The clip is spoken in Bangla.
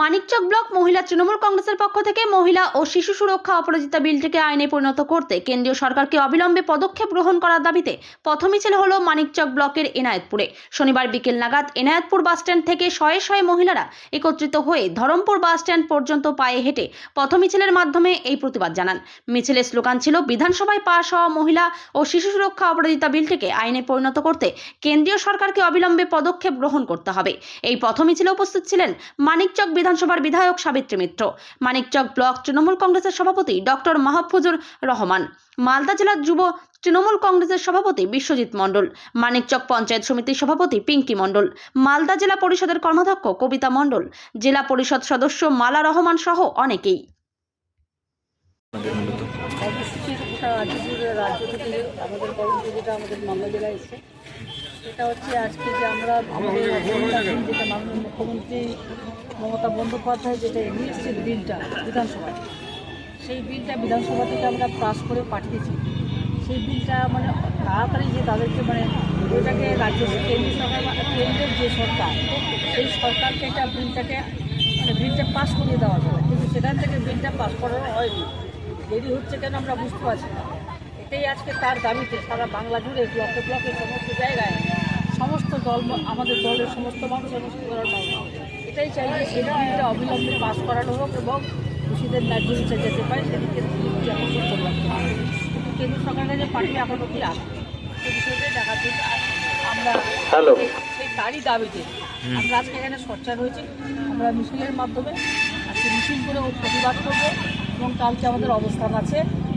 মানিকচক ব্লক, মহিলা তৃণমূল কংগ্রেসের পক্ষ থেকে মহিলা ও শিশু সুরক্ষা অপরাজিতা বিলটিকে আইনে পরিণত করতে কেন্দ্রীয় সরকারকে অবিলম্বে পদক্ষেপ গ্রহণ করার দাবিতে পথ মিছিল হল মানিকচক ব্লকের এনায়েতপুরে। শনিবার বিকেল নাগাদ এনায়েতপুর বাসস্ট্যান্ড থেকে শয়ে শয়ে মহিলারা একত্রিত হয়ে ধরমপুর বাসস্ট্যান্ড পর্যন্ত পায়ে হেঁটে পথ মিছিলের মাধ্যমে এই প্রতিবাদ জানান। মিছিলের স্লোগান ছিল বিধানসভায় পাশ হওয়া মহিলা ও শিশু সুরক্ষা অপরাজিতা বিলটিকে আইনে পরিণত করতে কেন্দ্রীয় সরকারকে অবিলম্বে পদক্ষেপ গ্রহণ করতে হবে। এই পথ মিছিলে উপস্থিত ছিলেন মানিকচক বিধানসভার বিধায়ক সাবিত্রী মিত্র। মানিকচক ব্লক তৃণমূল কংগ্রেসের সভাপতি ডক্টর মাহফুজুর রহমান। মালদা জেলার যুব তৃণমূল কংগ্রেসের সভাপতি বিশ্বজিৎ মণ্ডল। মানিকচক পঞ্চায়েত সমিতির সভাপতি পিঙ্কি মণ্ডল। মালদা জেলা পরিষদের কর্মাধ্যক্ষ কবিতা মণ্ডল। জেলা পরিষদ সদস্য মালা রহমান সহ অনেকেই। রাজ্য থেকে আমাদের যেটা আমাদের মালদা জেলায় এসছে। সেটা হচ্ছে আজকে যে আমরা যেটা মাননীয় মুখ্যমন্ত্রী মমতা বন্দ্যোপাধ্যায় যেটা এসছে বিলটা বিধানসভায় সেই বিলটা বিধানসভা থেকে আমরা পাস করে পাঠিয়েছি। সেই বিলটা মানে তাড়াতাড়ি যে তাদেরকে মানে ওইটাকে রাজ্য কেন্দ্রীয় সরকার কেন্দ্রের যে সরকার সেই সরকারকে এটা বিলটাকে মানে বিলটা পাস করিয়ে দেওয়া যাবে কিন্তু সেখান থেকে বিলটা পাস করানো হয়নি। দেরি হচ্ছে কেন আমরা বুঝতে পারছি না। এটাই আজকে তার দাবিতে সারা বাংলা জুড়ে ব্লকে ব্লকে সমস্ত জায়গায় সমস্ত দল আমাদের দলের সমস্ত মানুষ এবং সাধারণ মানুষ এটাই চাই যে সেই বিলটা অবিলম্বে পাস করানো হোক এবং খুশিদের ন্যায্য বিচার যেতে পারে সেদিকে দৃষ্টি আকর্ষণ করলাম কিন্তু কেন্দ্র সরকারের কাছে পাঠিয়ে এখনও কি আসে সেই বিষয়টাই দেখার জন্য আমরা সেই- সেই তারই দাবিতে আমরা আজকে এখানে সোচ্চার হয়েছি। আমরা মিছিলের মাধ্যমে আজকে মিছিল করে প্রতিবাদ করব এবং কালকে আমাদের অবস্থান আছে।